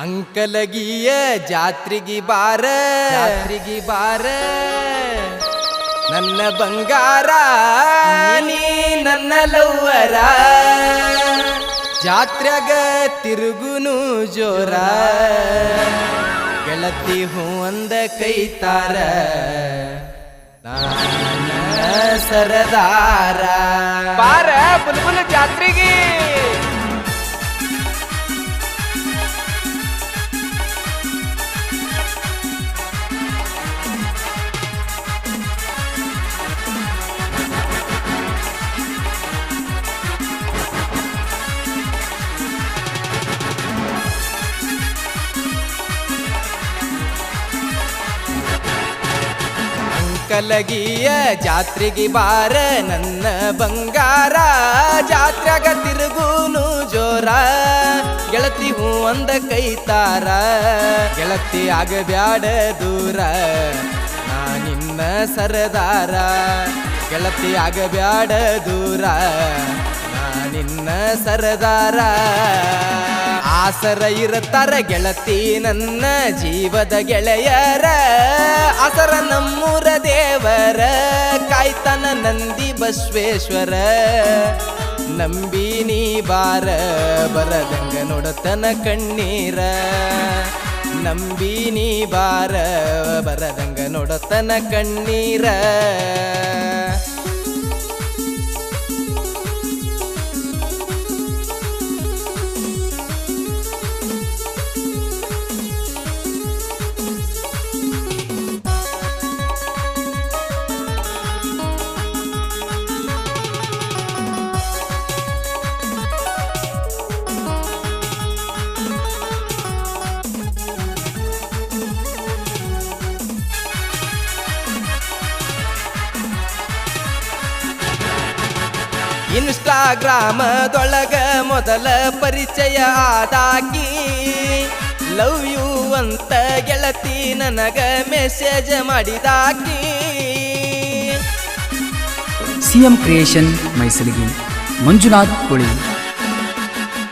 ಅಂಕಲಗಿಯ ಜಾತ್ರಿಗಿ ಬಾರ. ಜಾತ್ರಿಗಿ ಬಾರ. ನನ್ನ ಬಂಗಾರ ನೀ ನನ್ನ ಲವ್ವರ. ಜಾತ್ರೆಗ ತಿರುಗುನು ಜೋರ. ಗೆಳತಿ ಹೂ ಅಂದ ಕೈತಾರ. ಸರದಾರ. ಬಾರ ಬುಲ್ಬುಲ್ ಜಾತ್ರೆಗೆ. ಅಂಕಲಗಿಯ ಜಾತ್ರೆಗೆ ಬಾರ ನನ್ನ ಬಂಗಾರ. ಜಾತ್ರೆಗ ತಿರುಗುನು ಜೋರ. ಗೆಳತಿ ಹೂ ಅಂದ ಕೈತಾರ ಗೆಳತಿ ಆಗಬ್ಯಾಡ ದೂರ. ನಾ ನಿನ್ನ ಸರದಾರ. ಗೆಳತಿ ಆಗಬ್ಯಾಡ ದೂರ. ನಿನ್ನ ಸರದಾರ. ಆಸರ ಇರುತ್ತಾರ ಗೆಳತಿ ನನ್ನ ಜೀವದ ಗೆಳೆಯರ. ಆಸರ ನಮ್ಮೂರ ದೇವರ, ಕಾಯ್ತನ ನಂದಿ ಬಸವೇಶ್ವರ. ನಂಬಿ ನೀ ಬಾರ, ಬರದಂಗ ನೋಡತನ ಕಣ್ಣೀರ. ನಂಬಿ ನೀ ಬಾರ, ಬರದಂಗ ನೋಡತನ ಕಣ್ಣೀರ. ಇನ್ಸ್ಟಾಗ್ರಾಮದೊಳಗ ಮೊದಲ ಪರಿಚಯ ಆದಾಕಿ ಲವ್ ಯು ಅಂತ ಗೆಳತಿ ನನಗ ಮೆಸೇಜ್ ಮಾಡಿದಾಕಿ. ಸಿಎಂ ಕ್ರಿಯೇಷನ್ ಮೈಸಲಿಗೆ ಮಂಜುನಾಥ್ ಕೋಳಿ.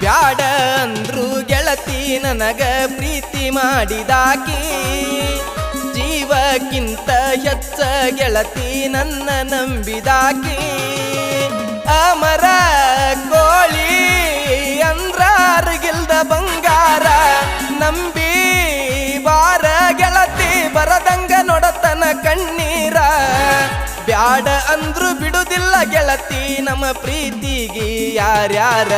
ಬ್ಯಾಡ ಅಂದ್ರು ಗೆಳತಿ ನನಗ ಪ್ರೀತಿ ಮಾಡಿದಾಕಿ ಜೀವಕ್ಕಿಂತ ಹೆಚ್ಚ ಗೆಳತಿ ನನ್ನ ನಂಬಿದಾಕಿ. ಅಮರ ಕೋಳಿ ಅಂದ್ರ ಅರ್ಗಿಲ್ದ ಬಂಗಾರ. ನಂಬಿ ಬಾರ ಗೆಳತಿ ಬರದಂಗ ನೋಡತನ ಕಣ್ಣೀರ. ಬ್ಯಾಡ ಅಂದ್ರು ಬಿಡುದಿಲ್ಲ ಗೆಳತಿ, ನಮ್ಮ ಪ್ರೀತಿಗಿ ಯಾರ್ಯಾರ?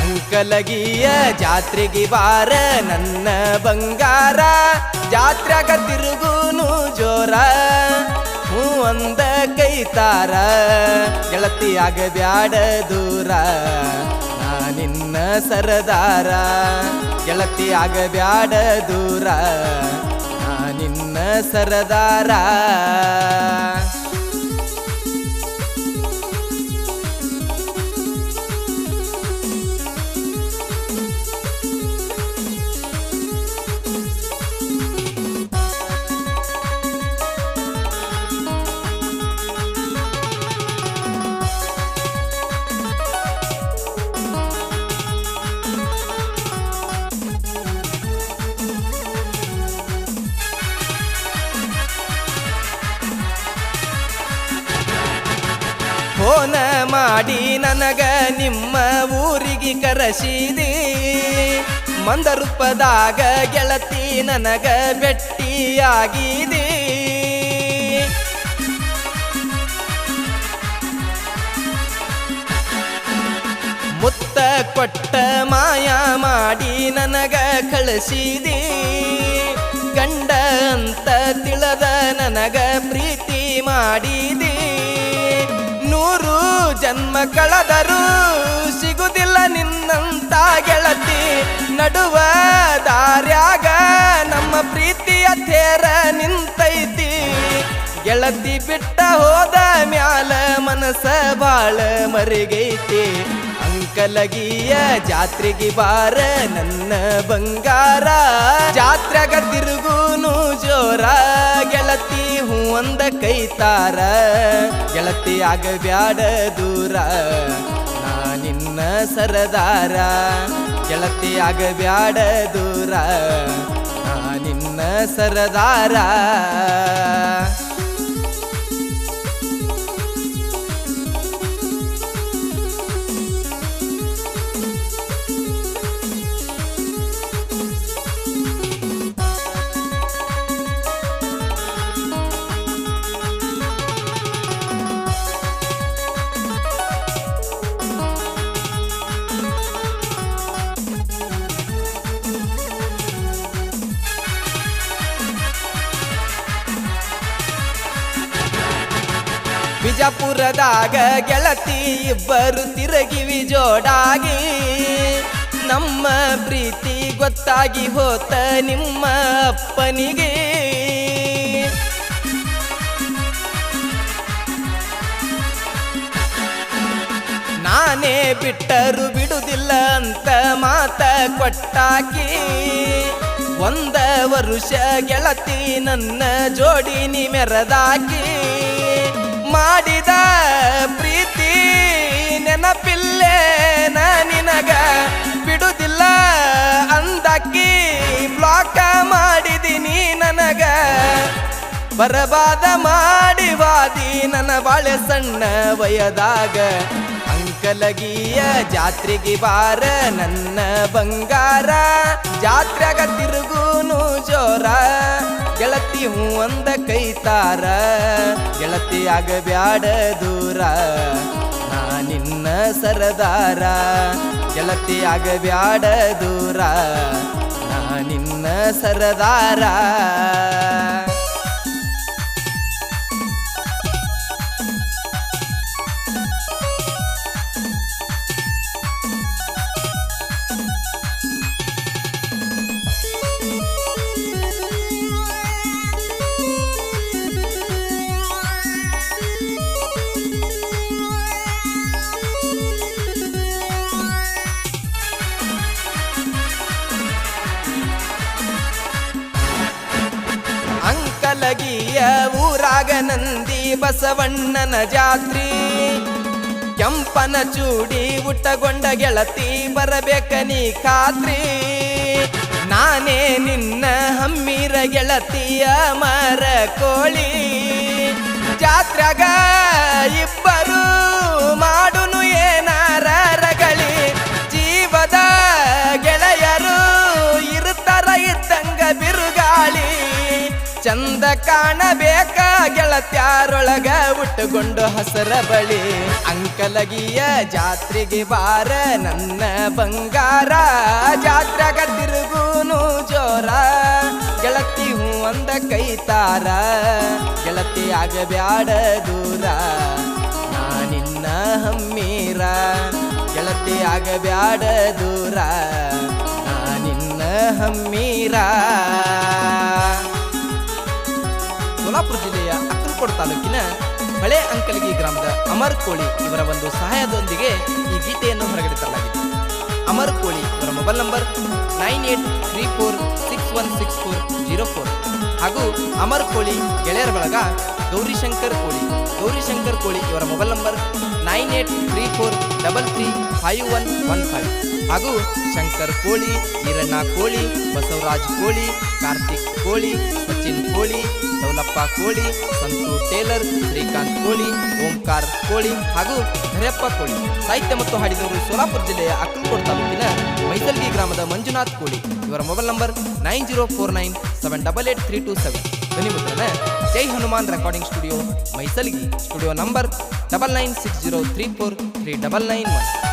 ಅಂಕಲಗಿಯ ಜಾತ್ರೆಗೆ ಬಾರ ನನ್ನ ಬಂಗಾರ. ಜಾತ್ರೆಗ ತಿರುಗುನು ಜೋರ. ಹೂ ಅಂದ ಕೈತಾರ ಗೆಳತಿಯಾಗ ಆಗಬ್ಯಾಡ ದೂರ, ನಾ ನಿನ್ನ ಸರದಾರ, ಗೆಳತಿಯಾಗ ಆಗಬ್ಯಾಡ ದೂರ, ನಾ ನಿನ್ನ ಸರದಾರ. ಫೋನ ಮಾಡಿ ನನಗ ನಿಮ್ಮ ಊರಿಗೆ ಕರೆಸಿದಿ. ಮಂದರೂಪದಾಗ ಗೆಳತಿ ನನಗ ಬೆಟ್ಟಿಯಾಗಿದೆ. ಮುತ್ತ ಕೊಟ್ಟ ಮಾಯ ಮಾಡಿ ನನಗ ಕಳಿಸಿದಿ. ಗಂಡ ಅಂತ ತಿಳದ ನನಗ ಪ್ರೀತಿ ಮಾಡಿದಿ. ಜನ್ಮ ಕಳೆದರೂ ಸಿಗುದಿಲ್ಲ ನಿನ್ನಂತ ಗೆಳತಿ. ನಡುವ ದಾರ್ಯಾಗ ನಮ್ಮ ಪ್ರೀತಿಯ ತೇರ ನಿಂತೈತಿ. ಗೆಳತಿ ಬಿಟ್ಟ ಹೋದ ಮ್ಯಾಲ ಮನಸ ಬಾಳ ಮರಿಗೈತಿ. ಅಂಕಲಗಿಯ ಜಾತ್ರೆಗೆ ಬಾರ ನನ್ನ ಬಂಗಾರ. ಜಾತ್ರೆಗ ತಿರುಗುನು ಜೋರ, ಗೆಳತಿ ಹೂವಂದ ಕೈತಾರ ಗೆಳತಿ ಆಗಬ್ಯಾಡ ದೂರ, ನಾ ನಿನ್ನ ಸರದಾರ. ಗೆಳತಿ ಆಗಬ್ಯಾಡ ದೂರ, ನಾ ನಿನ್ನ ಸರದಾರ. ಬಿಜಾಪುರದಾಗ ಗೆಳತಿ ಇಬ್ಬರು ತಿರುಗಿವಿ ಜೋಡಾಗಿ. ನಮ್ಮ ಪ್ರೀತಿ ಗೊತ್ತಾಗಿ ಹೋತ ನಿಮ್ಮ ಅಪ್ಪನಿಗೆ. ನಾನೇ ಬಿಟ್ಟರು ಬಿಡುದಿಲ್ಲ ಅಂತ ಮಾತ ಕೊಟ್ಟಾಕಿ. ಒಂದ ವರುಷ ಗೆಳತಿ ನನ್ನ ಜೋಡಿ ಮೆರದಾಕಿ. ಮಾಡಿದ ಪ್ರೀತಿ ನೆನಪಿಲ್ಲೇ ನಿನಗ ಬಿಡುದಿಲ್ಲ ಅಂದಕ್ಕಿ ಬ್ಲಾಕ ಮಾಡಿದೀನಿ ನನಗ. ಬರಬಾದ ಮಾಡಿವಾದಿ ನನ್ನ ಬಾಳೆ ಸಣ್ಣ ವಯದಾಗ. ಅಂಕಲಗಿಯ ಜಾತ್ರೆಗೆ ಬಾರ ನನ್ನ ಬಂಗಾರ. ಜಾತ್ರೆಗ ತಿರುಗೂನು ಜೋರ. ಗೆಳತಿ ಹೂ ಅಂದ ಕೈತಾರ ಗೆಳತಿ ಆಗಬ್ಯಾಡ ದೂರ. ನಾ ನಿನ್ನ ಸರದಾರ. ಗೆಳತಿ ಆಗಬ್ಯಾಡ ದೂರ. ನಾ ನಿನ್ನ ಸರದಾರ. ಊರಾಗ ನಂದಿ ಬಸವಣ್ಣನ ಜಾತ್ರಿ. ಕೆಂಪನ ಚೂಡಿ ಉಟ್ಟಗೊಂಡ ಗೆಳತಿ ಬರಬೇಕ ನೀ ಖಾತ್ರಿ. ನಾನೇ ನಿನ್ನ ಹಮ್ಮಿರ ಗೆಳತಿಯ ಮರ ಕೋಳಿ. ಜಾತ್ರೆಗ ಇಬ್ಬರು ಚಂದ ಕಾಣಬೇಕ? ಗೆಳತ್ಯಾರೊಳಗ ಉಟ್ಟುಕೊಂಡು ಹಸರ ಬಳಿ. ಅಂಕಲಗಿಯ ಜಾತ್ರೆಗೆ ಬಾರ ನನ್ನ ಬಂಗಾರ. ಜಾತ್ರೆಗ ತಿರುಗೂನು ಜೋರ. ಗೆಳತಿ ಹೂ ಅಂದ ಕೈತಾರ ಗೆಳತಿ ಆಗಬ್ಯಾಡ ದೂರ. ನಾನಿನ್ನ ಹಮ್ಮೀರ. ಗೆಳತಿ ಆಗಬ್ಯಾಡ ದೂರ. ನಾನಿನ್ನ ಹಮ್ಮೀರ. ಸೋಲಾಪುರ ಜಿಲ್ಲೆಯ ಅಕ್ಕಲ್ಕೋಡ್ ತಾಲೂಕಿನ ಹಳೆ ಅಂಕಲಗಿ ಗ್ರಾಮದ ಅಮರ್ ಕೋಳಿ ಇವರ ಒಂದು ಸಹಾಯದೊಂದಿಗೆ ಈ ಗೀತೆಯನ್ನು ಹೊರಗಡೆ ತರಲಾಗಿದೆ ಅಮರ್ ಕೋಳಿ ಇವರ mobile number nine eight three four six one six four zero four ಹಾಗೂ ಅಮರ್ ಕೋಳಿ ಗೆಳೆಯರ ಬಳಗ ಗೌರಿಶಂಕರ್ ಕೋಳಿ. ಗೌರಿಶಂಕರ್ ಕೋಳಿ ಇವರ mobile number nine eight three four double three five one one five ಹಾಗೂ ಶಂಕರ್ ಕೋಳಿ, ಈರಣ್ಣ ಕೋಳಿ, ಬಸವರಾಜ್ ಕೋಳಿ, ಕಾರ್ತಿಕ್ ಕೋಳಿ, ಸಚಿನ್ ಕೋಳಿ, ಸೌಲಪ್ಪ ಕೋಳಿ, ಸಂತು ಟೇಲರ್, ಶ್ರೀಕಾಂತ್ ಕೋಳಿ, ಓಂಕಾರ್ ಕೋಳಿ ಹಾಗೂ ಧರೆಯಪ್ಪ ಕೋಳಿ. ಸಾಹಿತ್ಯ ಮತ್ತು ಹಾಡಿದವರು ಸೋಲಾಪುರ ಜಿಲ್ಲೆಯ ಅಕ್ಕಲಕೋಟ ತಾಲೂಕಿನ ಮೈಸಲ್ಗಿ ಗ್ರಾಮದ ಮಂಜುನಾಥ್ ಕೋಳಿ. ಇವರ mobile number nine zero four nine, seven double eight three two seven. ಧ್ವನಿ ಮುದ್ರಣ, Jai Hanuman recording studio, Maisalgi. Studio number double nine six zero three four three double nine one